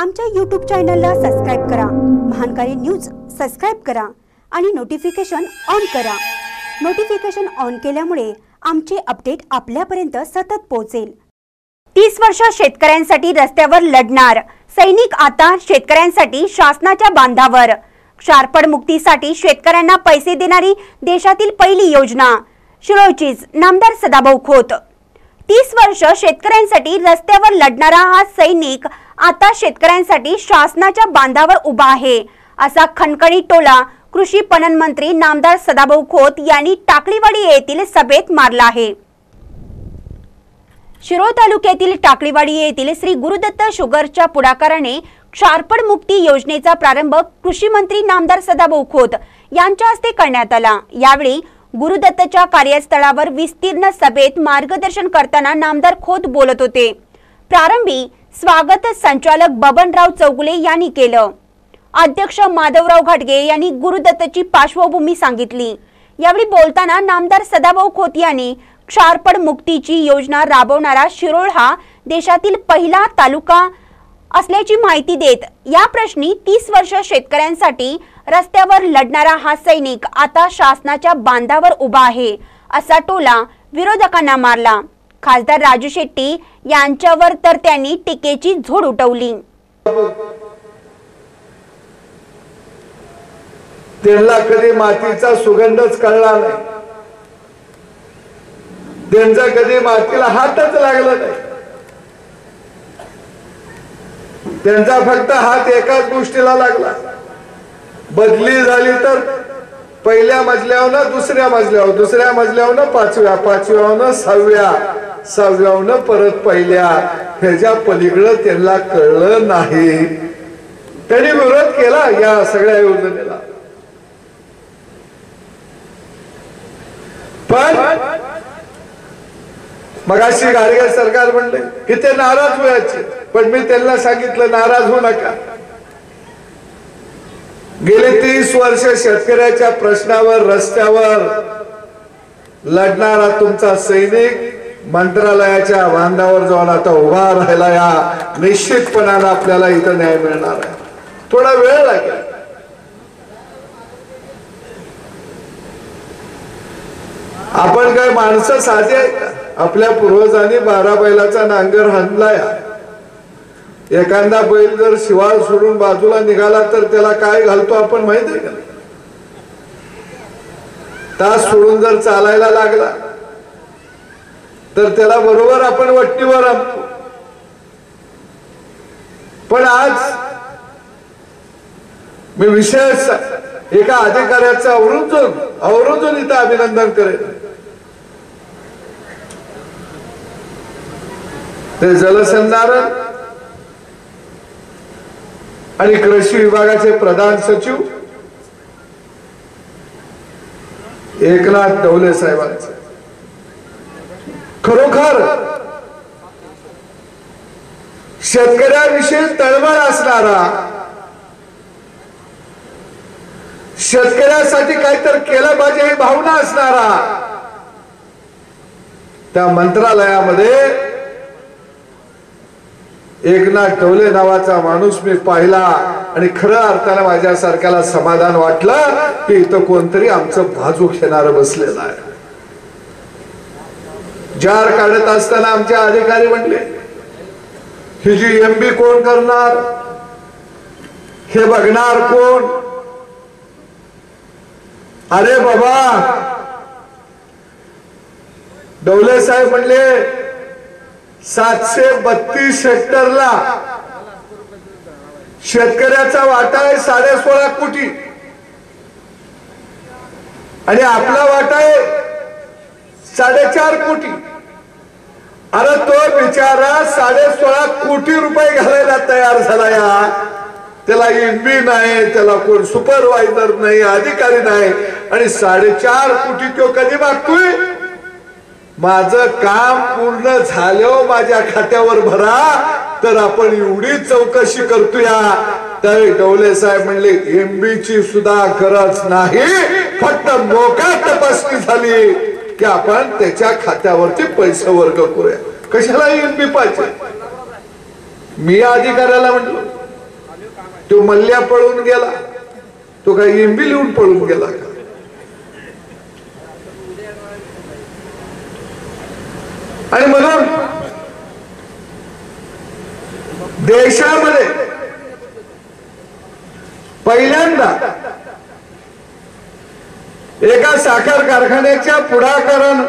आमच्या यूट्यूब चॅनलला सबस्क्राईब करा. महानकारी न्यूज सबस्क्राईब करा आणि नोटिफिकेशन ऑन करा. नोटिफिकेशन ऑन केल्यामुळे आमचे अपडेट आपल्यापर्यंत सतत पोहोचेल. तीस वर्ष शेतकऱ्यांसाठी रस्त्यावर लढणार. सैनिक आता शेतकऱ्यांसाठी शासनाच्या बांधावर. क्षारपड मुक्तीसाठी शेतकऱ्यांना पैसे देणारी देशातील पहिली योजना. शिरोचीज नामदार सदाभाऊ खोत. तीस वर्ष शेतकऱ्यांसाठी रस्त्यावर लढणारा हा सैनिक आता शेतकऱ्यांसाठी शासनाच्या बांधावर उभा आहे. असा खणखणी टोला कृषी पणन मंत्री नामदार सदाभाऊ खोत यांनी टाकळीवाडी येथील सभेत मारला आहे. शिरोळ तालुक्यातील टाकळीवाडी येथील श्री गुरुदत्त शुगरच्या पुढाकाराने क्षारपण मुक्ती योजनेचा प्रारंभ कृषी मंत्री नामदार सदाभाऊ खोत यांच्या हस्ते करण्यात आला. यावेळी गुरुदत्तच्या कार्यस्थळावर विस्तीर्ण सभेत मार्गदर्शन करताना नामदार खोत बोलत होते. प्रारंभी स्वागत संचालक बबनराव चौगुले यांनी केलं. अध्यक्ष माधवराव घाटगे यांनी गुरुदत्तची पार्श्वभूमी सांगितली. यावेळी बोलताना नामदार सदाभाऊ खोत यांनी क्षारपड मुक्तीची योजना राबवणारा शिरोळ हा देशातील पहिला तालुका असल्याची माहिती देत या प्रश्नी तीस वर्ष शेतकऱ्यांसाठी रस्त्यावर लढणारा हा सैनिक आता शासनाच्या बांधावर उभा आहे असा टोला विरोधकांना मारला. खासदार राजू शेट्टी यांच्यावर तर त्यांनी टीकेची झोड उठवली. त्यांना कधी मातीचा सुगंधच कळला नाही. त्यांचा कधी मातीला हातच लागला नाही. त्यांचा फक्त हात एकाच गोष्टीला लागला. बदली झाली तर पहिल्या मजल्यावर दुसऱ्या मजल्यावर दुसऱ्या मजल्यावर पाचव्या पाचव्यावर सहाव्या. सहाव्यावर परत पहिल्या ह्याच्या पलीकडं त्यांना कळलं नाही. त्यांनी विरोध केला या सगळ्या योजनेला. पण मगाशी गाडगे सरकार म्हणले की ते नाराज व्हायचे पण मी त्यांना सांगितलं नाराज होऊ नका. गेले तीस वर्ष शेतकऱ्याच्या प्रश्नावर रस्त्यावर लढणारा तुमचा सैनिक मंत्रालयाच्या बांधावर जाऊन आता उभा राहिला या निश्चितपणानं आपल्याला इथं न्याय मिळणार आहे. थोडा वेळ लागेल. आपण काय माणसं साधी आहे का? आपल्या पूर्वजांनी बारा बैलाचा नांगर हाणलाय एखादा बैल जर शिवाळ सोडून बाजूला निघाला तर त्याला काय घालतो आपण माहीत आहे का? तास सोडून जर चालायला लागला तर त्याला बरोबर आपण वट्टीवर आणतो. पण आज मी विशेष एका अधिकाऱ्याचं अवरुजून अवरुजून इथं अभिनंदन करेन. ते जलसंधारण आणि कृषी विभागाचे प्रधान सचिव एकनाथ डवले साहेबांचे. खरोखर शेतकऱ्याविषयी तळमळ असणारा शेतकऱ्यासाठी काहीतरी केलं पाहिजे ही भावना असणारा त्या मंत्रालयामध्ये एकनाथ टवले नावाचा माणूस मी पाहिला आणि खरं अर्थानं माझ्यासारख्याला समाधान वाटलं की इथं कोणतरी आमचं बाजू घेणार बसलेलं आहे. जार काढत असताना आमचे अधिकारी म्हणले ही जी एमबी कोण करणार? हे बघणार कोण? अरे बाबा. डवले साहेब म्हणले सातशे बत्तीस हेक्टरला शेतकऱ्याचा वाटा आहे साडे सोळा कोटी. आणि आपला वाटा आहे साडेचार कोटी. अरे तो बिचारा साडे सोळा कोटी रुपये घालायला तयार झाला या. त्याला एमबी नाही त्याला कोण सुपरवायझर नाही अधिकारी नाही. आणि साडेचार कोटी तो कधी मागतोय? माझं काम पूर्ण झालं माझ्या खात्यावर भरा तर आपण एवढी चौकशी करतोया तर डवले साहेब म्हणले एमबी ची सुद्धा गरज नाही. फक्त मोका तपासणी झाली. की आपण त्याच्या खात्यावरती पैसे वर्ग करूया. कशाला एमबी पाहिजे? मी अधिकाऱ्याला म्हटलो तो मल्ल्या पळून गेला. तो काय इंबी लिहून पळून गेला का? आणि म्हणून देशामध्ये पहिल्यांदा एका साखर कारखान्याच्या पुढाकारण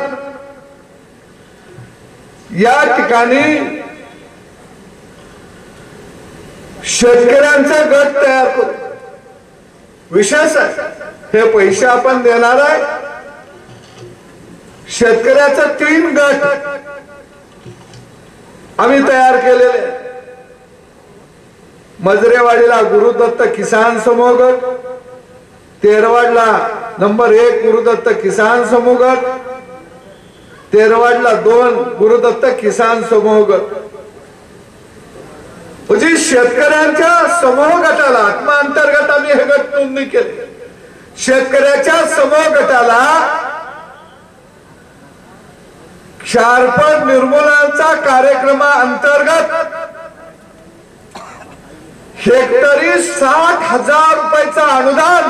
या ठिकाणी शेतकऱ्यांचा गट तयार करू. विशेष हे पैसे आपण देणार आहे. शेतकऱ्याचा तीन गट आम्ही तयार केलेले मजरेवाडीला गुरुदत्त किसान समूह गट तेरवाडला नंबर एक गुरुदत्त किसान समूह गट तेरवाडला दोन गुरुदत्त किसान समूह गट म्हणजे शेतकऱ्यांच्या समूह गटाला आत्माअंतर्गत आम्ही हे गट नोंदणी केले. शेतकऱ्याच्या समूह गटाला क्षारपण निर्मूलनाचा कार्यक्रमा अंतर्गत हेक्टरी साठ हजार रुपयाचं अनुदान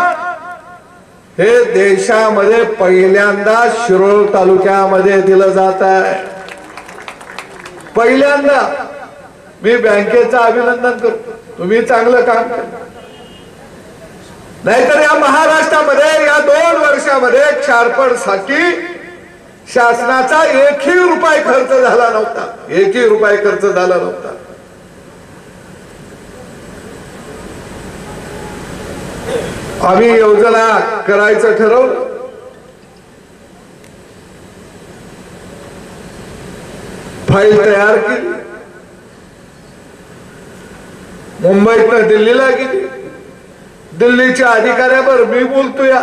हे देशामध्ये पहिल्यांदा शिरोळ तालुक्यामध्ये दिलं जात आहे. पहिल्यांदा मी बँकेचं अभिनंदन करतो. तुम्ही चांगलं काम करता नाहीतर या महाराष्ट्रामध्ये या दोन वर्षामध्ये क्षारपणसाठी शासनाचा एकही रुपये खर्च झाला नव्हता. एकही रुपये खर्च झाला नव्हता. आम्ही योजना करायचं ठरवलं फाईल तयार केली. मुंबईतनं दिल्लीला गेली. दिल्लीच्या अधिकाऱ्यावर मी बोलतो या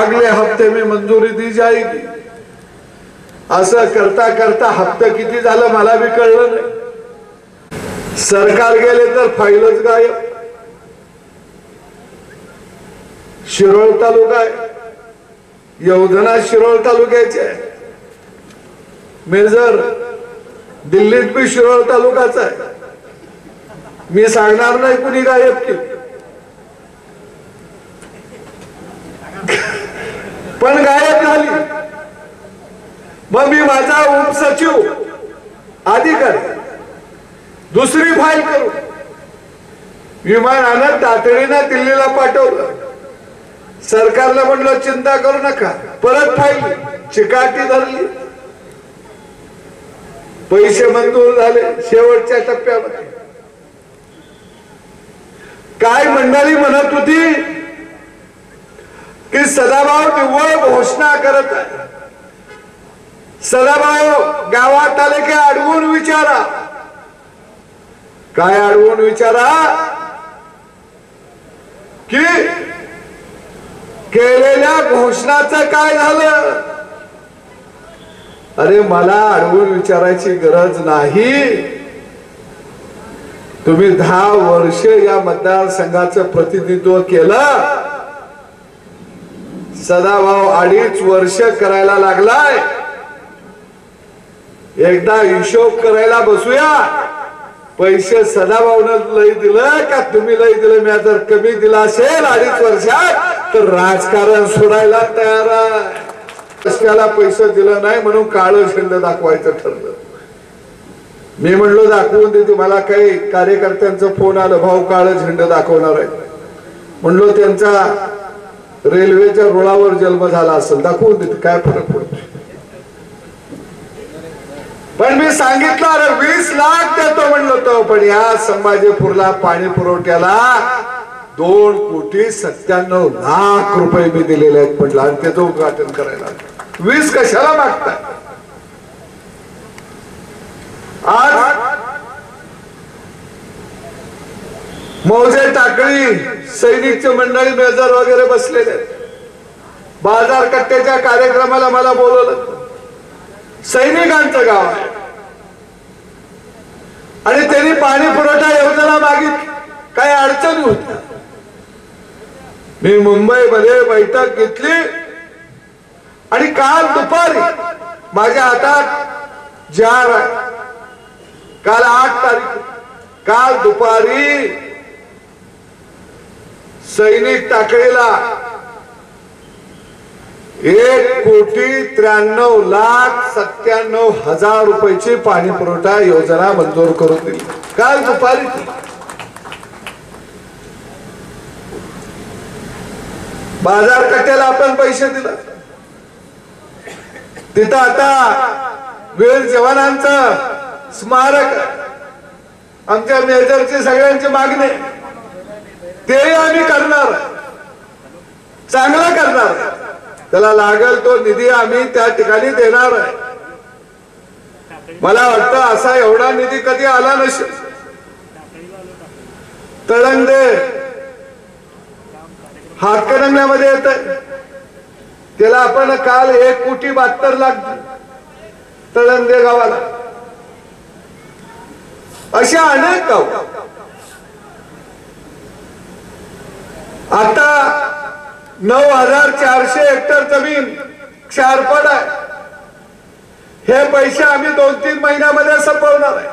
अगले हफ्ते में मंजुरी दी जाएगी असं करता करता हप्ता किती झालं मला बी कळलं नाही. सरकार गेले तर फाईलच गायब. शिरोळ तालुका आहे. यवधना शिरोळ तालुक्याचे आहे. दिल्लीत बी शिरोळ तालुकाच आहे. मी सांगणार नाही कुणी गायब केली पण गायब झाली. मग मी माझा उपसचिव अधिकारी दुसरी फाईल करू. विमानानं तातडीनं दिल्लीला पाठवलं. सरकारला म्हटलं चिंता करू नका. परत फाईल. चिकाटी धरली. पैसे मंजूर झाले शेवटच्या टप्प्यामध्ये. काय मंडळी म्हणत होती? की सदाभाऊ निव्वळ घोषणा करत आहे. सदाभाऊ गावात आले की अडवून विचारा. काय अडवून विचारा? की केलेल्या घोषणाचं काय झालं? अरे मला अडवून विचारायची गरज नाही. तुम्ही दहा वर्ष या मतदारसंघाचं प्रतिनिधित्व केलं. सदाभाऊ अडीच वर्ष करायला लागलाय. एकदा हिशोब करायला बसूया. पैसे सदाभाऊन लय दिलं का तुम्ही लय दिलं? मी जर कमी दिला असेल अडीच वर्षात तर राजकारण सोडायला तयार आहे. रस्त्याला पैसा दिलं नाही म्हणून काळं झेंड दाखवायचं ठरलं. मी म्हणलो दाखवून देते मला काही कार्यकर्त्यांचं फोन आलं भाऊ काळं झेंड दाखवणार आहे म्हणलो त्यांचा रेल्वेच्या रुळावर जन्म झाला असेल दाखवून देते काय फरक पडतो पण मी सांगितलं अरे वीस लाख देतो म्हणलो तो. पण या संभाजीपूरला पाणी पुरवठ्याला दोन कोटी सत्त्याण्णव लाख रुपये मी दिलेले आहेत म्हटलं आणि त्याचं उद्घाटन करायला. वीस कशाला मागताय? आज मौजे टाकळी सैनिकचे मंडळी मेजर वगैरे बसलेले आहेत. बाजार कट्ट्याच्या कार्यक्रमाला मला बोलवलं. सैनिकांचं गाव आहे. आणि त्यांनी पाणी पुरवठा योजना मागितली. काही अडचणी होत्या. मी मुंबईमध्ये बैठक घेतली आणि काल दुपारी माझ्या हातात जार आहे. काल आठ तारीख काल दुपारी सैनिक टाकळीला एक कोटी त्र्याण्णव लाख सत्त्याण्णव हजार रुपयाची पाणी पुरवठा योजना मंजूर करून दिली. काल दुपारी बाजार कट्ट्याला आपण पैसे दिला. तिथं आता वीर जवानांचं स्मारक आमच्या मेजरची सगळ्यांची मागणी. तेही आम्ही करणार. चांगला करणार. त्याला लागल तो निधी आम्ही त्या ठिकाणी देणार. मला वाटतं असा एवढा निधी कधी आला नसेल. तळंगदे हातकणंगल्यामध्ये येत त्याला आपण काल एक कोटी बहात्तर लाख तळंगदे गावाला. अशा अनेक गाव. आता नऊ हजार चारशे हेक्टर जमीन क्षारपड आहे. हे पैसे आम्ही दोन तीन महिन्यामध्ये संपवणार आहे.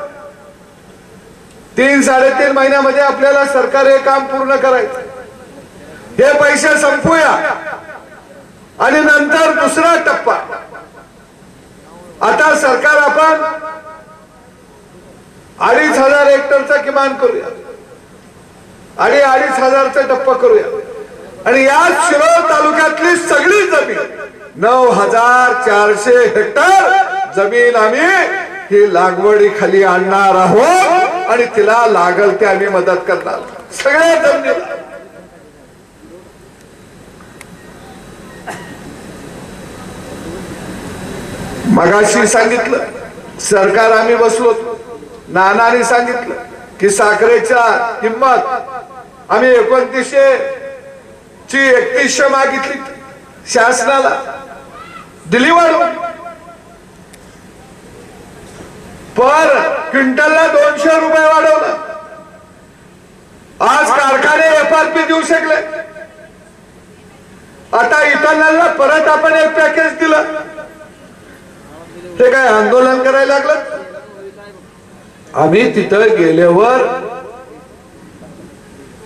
तीन साडेतीन महिन्यामध्ये आपल्याला सरकार हे काम पूर्ण करायचं हे पैसे संपूया. आणि नंतर दुसरा टप्पा. आता सरकार आपण अडीच हजार हेक्टरचा किमान करूया. आणि अडीच हजारचा टप्पा करूया. आणि या शिरोळ तालुक्यातली सगळी जमीन नऊ हजार चारशे हेक्टर जमीन आम्ही ही लागवडी खाली आणणार आहोत. आणि तिला लागल ते आम्ही मदत करणार. सगळ्या जमिनीला. मगाशी सांगितलं सरकार आम्ही बसलो नानाने सांगितलं की साखरेच्या किंमत आम्ही एकोणतीसशे ची एकतीसशे मागितली. शासनाला दिली वाढवून. पर क्विंटलला दोनशे रुपये वाढवलं. आज कारखाने एफ आर पी देऊ शकले. आता इथं परत आपण एक पॅकेज दिलं. ते काय आंदोलन करायला लागलं? आम्ही तिथं गेल्यावर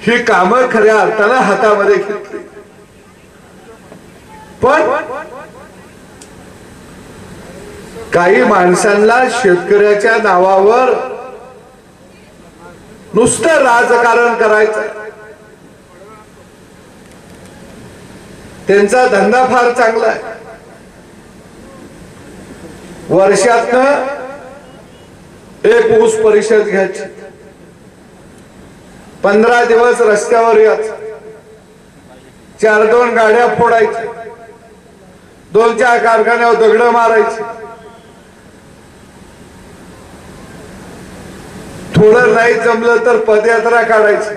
ही कामं खऱ्या अर्थानं हातामध्ये घेतली. पण काही माणसांना शेतकऱ्याच्या नावावर नुसतं राजकारण करायचं. त्यांचा धंदा फार चांगला आहे. वर्षातनं एक ऊस परिषद घ्यायची. पंधरा दिवस रस्त्यावर याच चार दोन गाड्या फोडायच्या दोन चार कारखान्यावर दगड मारायची. थोडं नाही जमलं तर पदयात्रा काढायची.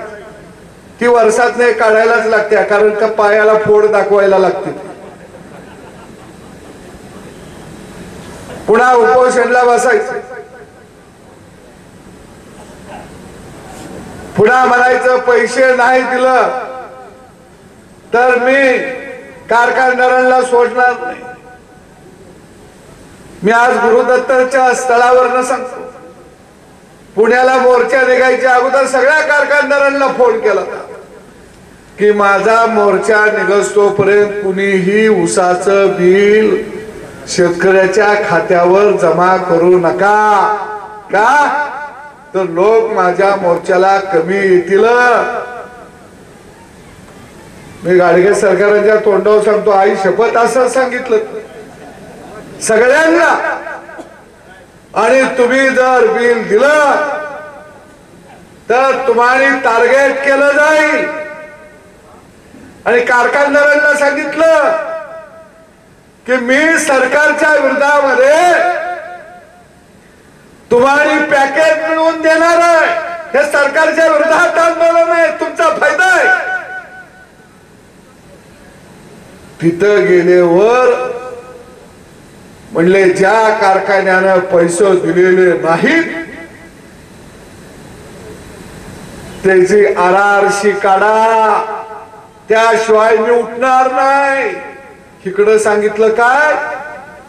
ती वर्षात नाही काढायलाच लागते कारण त्या पायाला फोड दाखवायला लागते. पुन्हा उपोषणला बसायचं. पुन्हा म्हणायचं पैसे नाही दिलं तर मी कारखानदारांना सोडणार नाही. मी आज गुरुदत्तच्या स्थळावर सांगतो. पुण्याला मोर्चा निघायच्या अगोदर सगळ्या कारखानदारांना फोन केला की माझा मोर्चा निघतोपर्यंत कुणीही उसाचं बिल शेतकऱ्याच्या खात्यावर जमा करू नका. का? तर लोक माझ्या मोर्चाला कमी येतील. मी गाडगे सरकारांच्या तोंडावर सांगतो आई शपथ असं सांगितलं. सगळ्यांना. आणि तुम्ही जर बिल दिलं तर तुम्हाला टार्गेट केलं जाईल. आणि कारखानदारांना सांगितलं की मी सरकारच्या विरोधामध्ये तुम्हाला पॅकेज मिळवून देणार आहे. हे सरकारच्या विरोधात आंदोलन आहे तुमचा फायदा आहे. तिथं गेल्यावर म्हणले ज्या कारखान्यानं पैसे दिलेले नाहीत त्याची आरआरशी काढा. त्याशिवाय मी उठणार नाही. इकडं सांगितलं काय?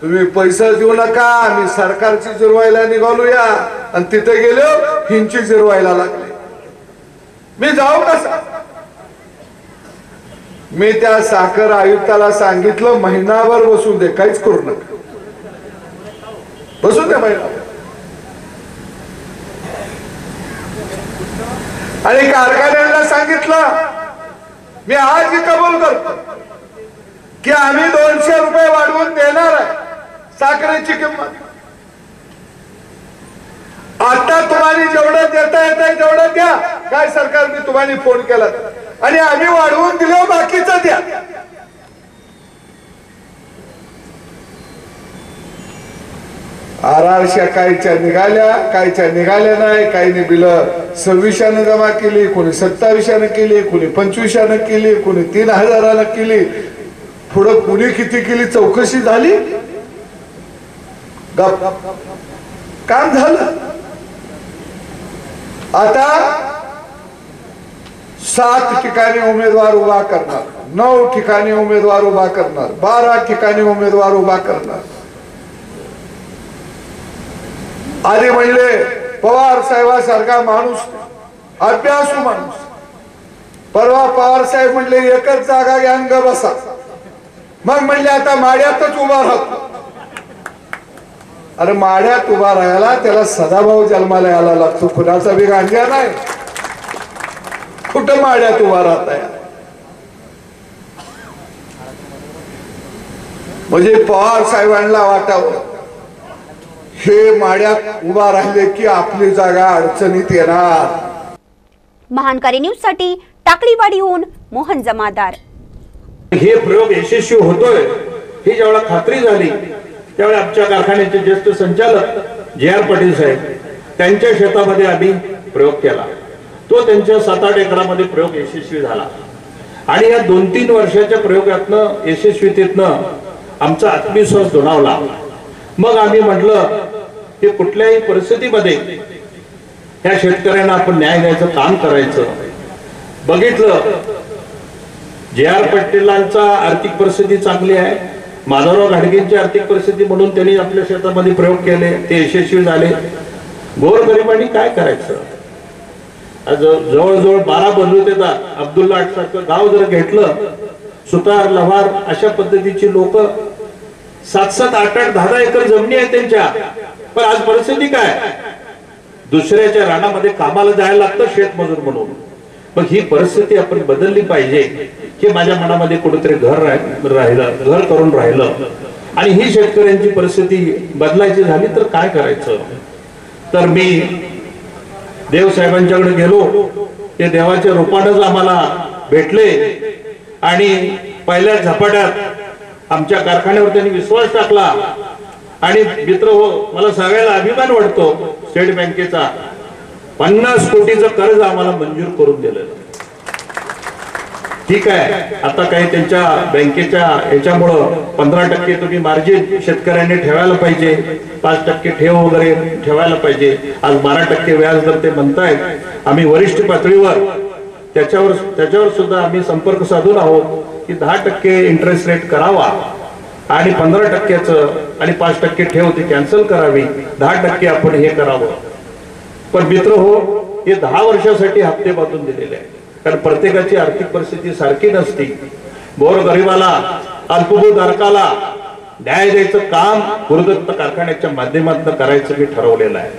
तुम्ही पैसा देऊ नका आम्ही सरकारची जिरवायला निघालूया. आणि तिथे गेलो हिंची जिरवायला लागले. मी जाऊ कसा मी त्या साखर आयुक्ताला सांगितलं महिनाभर बसू दे काहीच करू नका. बसू दे महिनाभर आणि कारखान्यांना सांगितलं मी आज कबूल करतो. की आम्ही दोनशे रुपये वाढवून देणार आहे. साखरेची किंमत. आता तुम्हाला जेवढं देता येत आहे तेवढं द्या. काय सरकार मी तुम्हाला फोन केला. आणि आम्ही वाढवून दिलो बाकीचं द्या. आरआरशा काहीच्या निघाल्या काहीच्या निघाल्या नाही. काहीने बिलं सव्वीसानं जमा केली कोणी सत्तावीसानं केली कोणी पंचवीसानं केली कोणी तीन हजारानं केली. पुढं कुणी किती केली चौकशी झाली? काम झालं. आता सात ठिकाणी उमेदवार उभा करणार नऊ ठिकाणी उमेदवार उभा करणार बारा ठिकाणी उमेदवार उभा करणार. आधी म्हणले पवार साहेबासारखा माणूस अभ्यासू माणूस. परवा पवार साहेब म्हणले एकच जागा घ्या बसा. मग म्हणले आता माड्यातच उभा राहतो अरे माड्यात उभा राहायला त्याला सदाभाऊ जन्माला यायला लागतो. कुणाचा बी गांजा नाही. कुठं माड्यात उभा राहता म्हणजे पवार साहेबांना वाटावं हे माड्यात उभा राहिले की आपली जागा अडचणीत येणार. महानकारी न्यूजसाठी टाकळीवाडीहून मोहन जमादार. हे प्रयोग यशस्वी होतोय ही ज्यावेळेला खात्री झाली त्यावेळी आमच्या कारखान्याचे ज्येष्ठ संचालक जे आर पाटील साहेब त्यांच्या शेतामध्ये आम्ही प्रयोग केला. तो त्यांच्या सात आठ एकरामध्ये प्रयोग यशस्वी झाला. आणि या दोन तीन वर्षाच्या प्रयोगातनं यशस्वीतेतनं आमचा आत्मविश्वास दुणावला. मग आम्ही म्हटलं की कुठल्याही परिस्थितीमध्ये या शेतकऱ्यांना आपण न्याय द्यायचं काम करायचं. बघितलं जे आर पाटीलांचा आर्थिक परिस्थिती चांगली आहे माधवराव घाडगेंची आर्थिक परिस्थिती म्हणून त्यांनी आपल्या शेतामध्ये प्रयोग केले ते यशस्वी झाले. गोरगरिबांनी काय करायचं? आज जवळजवळ बारा बंधू देतात अब्दुल्ला आठ सारखं गाव जर घेतलं सुतार लव्हार अशा पद्धतीची लोक सात सात आठ आठ दहा दहा एकर जमिनी आहे त्यांच्या. पण आज परिस्थिती काय? दुसऱ्याच्या रानामध्ये कामाला जायला लागतं शेतमजूर म्हणून. मग ही परिस्थिती आपण बदलली पाहिजे हे माझ्या मनामध्ये कुठेतरी घर राहिलं घर करून राहिलं. आणि ही शेतकऱ्यांची परिस्थिती बदलायची झाली तर काय करायचं? तर मी देव साहेबांच्याकडे गेलो. ते देवाच्या रूपानंच आम्हाला भेटले. आणि पहिल्या झपाट्यात आमच्या कारखान्यावर त्यांनी विश्वास टाकला. आणि मित्र हो मला सगळ्याला अभिमान वाटतो स्टेट बँकेचा. पन्नास कोटीचं कर्ज आम्हाला मंजूर करून दिलं ठीक आहे. आता काही त्यांच्या बँकेच्या ह्याच्यामुळं पंधरा टक्के तुम्ही मार्जिन शेतकऱ्यांनी ठेवायला पाहिजे. पाच टक्के ठेव वगैरे ठेवायला पाहिजे. आज बारा टक्के व्याज दर ते म्हणतायत. आम्ही वरिष्ठ पातळीवर त्याच्यावर त्याच्यावर सुद्धा आम्ही संपर्क साधून आहोत की दहा टक्के इंटरेस्ट रेट करावा आणि पंधरा टक्क्याचं आणि पाच टक्के ठेव ती कॅन्सल करावी. दहा टक्के आपण हे करावं. पण मित्र हो हे दहा वर्षासाठी हप्ते बांधून दिलेले आहे कारण प्रत्येकाची आर्थिक परिस्थिती सारखी नसती. गोर गरिबाला अल्पभूधारकाला न्याय द्यायचं काम गुरुदत्त कारखान्याच्या माध्यमातून करायचं मी ठरवलेलं आहे.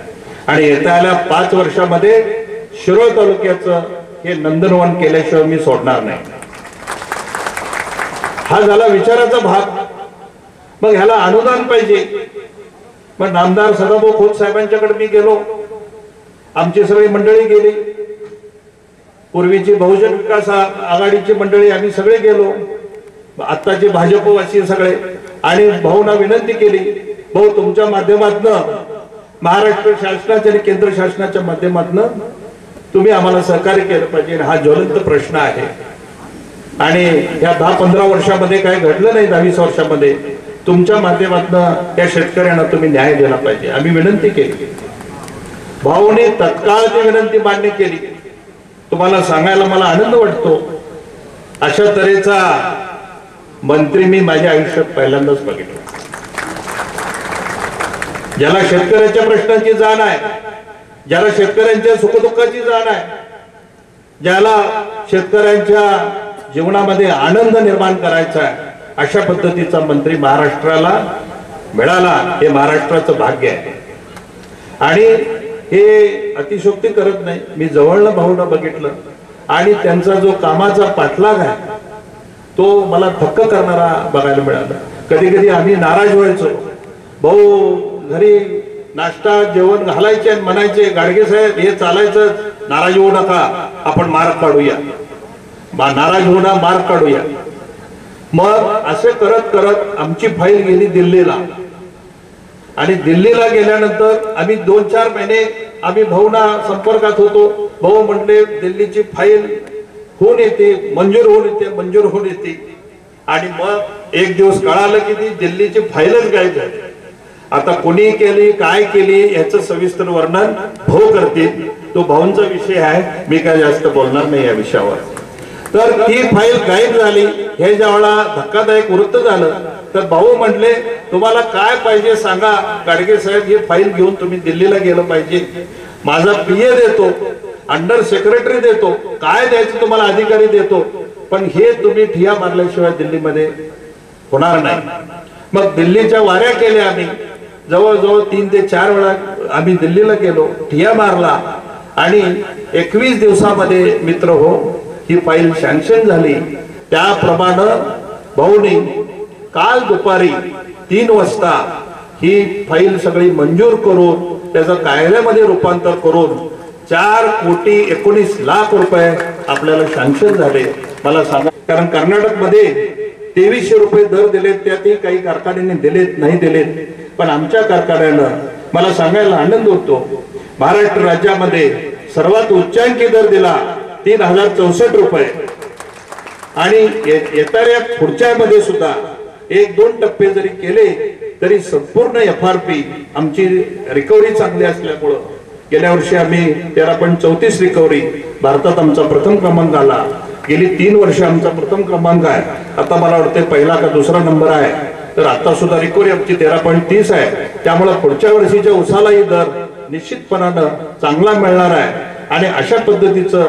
आणि येत्या आल्या पाच वर्षामध्ये शिरोळ तालुक्याचं हे नंदनवन केल्याशिवाय मी सोडणार नाही. हा झाला विचाराचा भाग. मग ह्याला अनुदान पाहिजे. मग नामदार सदाभाऊ खोत साहेबांच्याकडे मी गेलो. आमची सगळी मंडळी गेली. पूर्वीची बहुजन विकास आघाडीची मंडळी आम्ही सगळे गेलो. आत्ताचे भाजपवासी सगळे. आणि भाऊना विनंती केली भाऊ तुमच्या माध्यमातनं महाराष्ट्र शासनाच्या आणि केंद्र शासनाच्या माध्यमातनं तुम्ही आम्हाला सहकार्य केलं पाहिजे. हा ज्वलंत प्रश्न आहे. आणि या दहा पंधरा वर्षामध्ये काय घडलं नाही दहा वीस वर्षामध्ये. तुमच्या माध्यमातनं त्या शेतकऱ्यांना तुम्ही न्याय दिला पाहिजे. आम्ही विनंती केली. भाऊने तत्काळ ती विनंती मान्य केली. तुम्हाला सांगायला मला आनंद वाटतो. अशा तऱ्हेचा मंत्री मी माझ्या आयुष्यात पहिल्यांदाच बघितला. ज्याला शेतकऱ्याच्या प्रश्नांची जाण आहे ज्याला शेतकऱ्यांच्या सुखदुःखाची जाण आहे ज्याला शेतकऱ्यांच्या जीवनामध्ये आनंद निर्माण करायचा आहे अशा पद्धतीचा मंत्री महाराष्ट्राला मिळाला हे महाराष्ट्राचं भाग्य आहे. आणि हे अतिशोक्ती करत नाही. मी जवळनं भाऊनं बघितलं. आणि त्यांचा जो कामाचा पाठलाग आहे तो मला थक्क करणारा बघायला मिळाला. कधी कधी आम्ही नाराज व्हायचो. भाऊ घरी नाश्ता जेवण घालायचे आणि म्हणायचे गाडगे साहेब हे चालायचं नाराज होऊ नका. आपण मार्ग काढूया. नाराज होऊ ना मार्ग काढूया. मग असे करत करत आमची फाईल गेली दिल्लीला. आणि दिल्लीला गेल्यानंतर आम्ही दोन चार महिने आम्ही भाऊना संपर्कात होतो. भाऊ म्हणले दिल्लीची फाईल होऊन येते मंजूर होऊन येते मंजूर होऊन येते. आणि मग एक दिवस कळालं की ती दिल्लीची फाईलच गायब झाली. आता कोणी केली काय केली याचं सविस्तर वर्णन भाऊ करतील. तो भाऊंचा विषय आहे मी काय जास्त बोलणार नाही या विषयावर. तर ती फाईल गायब झाली. हे ज्यावेळेला धक्कादायक वृत्त झालं तर भाऊ म्हटले तुम्हाला काय पाहिजे सांगा. गाडगे साहेब हे फाईल घेऊन तुम्ही दिल्लीला गेलं पाहिजे. माझा पीए देतो अंडर सेक्रेटरी देतो काय द्यायचं तुम्हाला अधिकारी देतो. पण हे तुम्ही ठिया मारल्याशिवाय दिल्लीमध्ये होणार नाही. मग दिल्लीच्या वाऱ्या केल्या आम्ही. जवळजवळ तीन ते चार वेळा आम्ही दिल्लीला गेलो ठिया मारला. आणि एकवीस दिवसामध्ये मित्र हो ही फाईल सँक्शन झाली. त्याप्रमाणे भाऊनी काल दुपारी तीन वाजता ही फाईल सगळी मंजूर करून त्याचं कायद्यामध्ये रूपांतर करून चार कोटी एकोणीस लाख रुपये आपल्याला सँक्शन झाले. मला सांगा कारण कर्नाटकमध्ये तेवीसशे रुपये दर दिलेत त्यातही काही कारखान्यांनी दिलेत नाही दिलेत. पण आमच्या कारखान्यानं मला सांगायला आनंद होतो महाराष्ट्र राज्यामध्ये सर्वात उच्चांकी दर दिला तीन हजार चौसष्ट रुपये. आणि ये- येणाऱ्या पुढच्या मध्ये सुद्धा एक दोन टप्पे जरी केले तरी संपूर्ण एफ आर पी आमची रिकव्हरी चांगली असल्यामुळं गेल्या वर्षी आम्ही तेरा पॉईंट चौतीस रिकव्हरी भारतात आमचा प्रथम क्रमांक आला. गेली तीन वर्ष आमचा प्रथम क्रमांक आहे. आता मला वाटते पहिला का दुसरा नंबर आहे. तर आता सुद्धा रिकव्हरी आमची तेरा पॉईंट तीस आहे. त्यामुळे पुढच्या वर्षीच्या उसालाही दर निश्चितपणानं चांगला मिळणार आहे. आणि अशा पद्धतीचं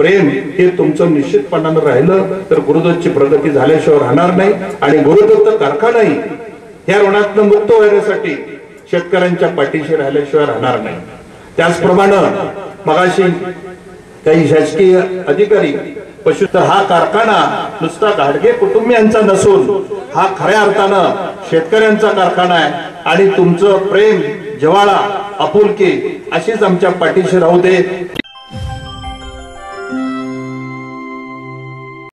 प्रेम हे तुमचं निश्चितपणानं राहिलं तर गुरुदत्तची प्रगती झाल्याशिवाय राहणार नाही आणि गुरुदत्त कारखानाही ह्या ऋणातनं मुक्त होण्यासाठी शेतकऱ्यांच्या पाठीशी राहिल्याशिवाय राहणार नाही. त्याचप्रमाणे मगाशी काही शासकीय अधिकारी पशु हा कारखाना नुसता घाडगे कुटुंबियांचा नसून हा खऱ्या अर्थानं शेतकऱ्यांचा कारखाना आहे आणि तुमचं प्रेम जवाळा आपुलकी अशीच आमच्या पाठीशी राहू दे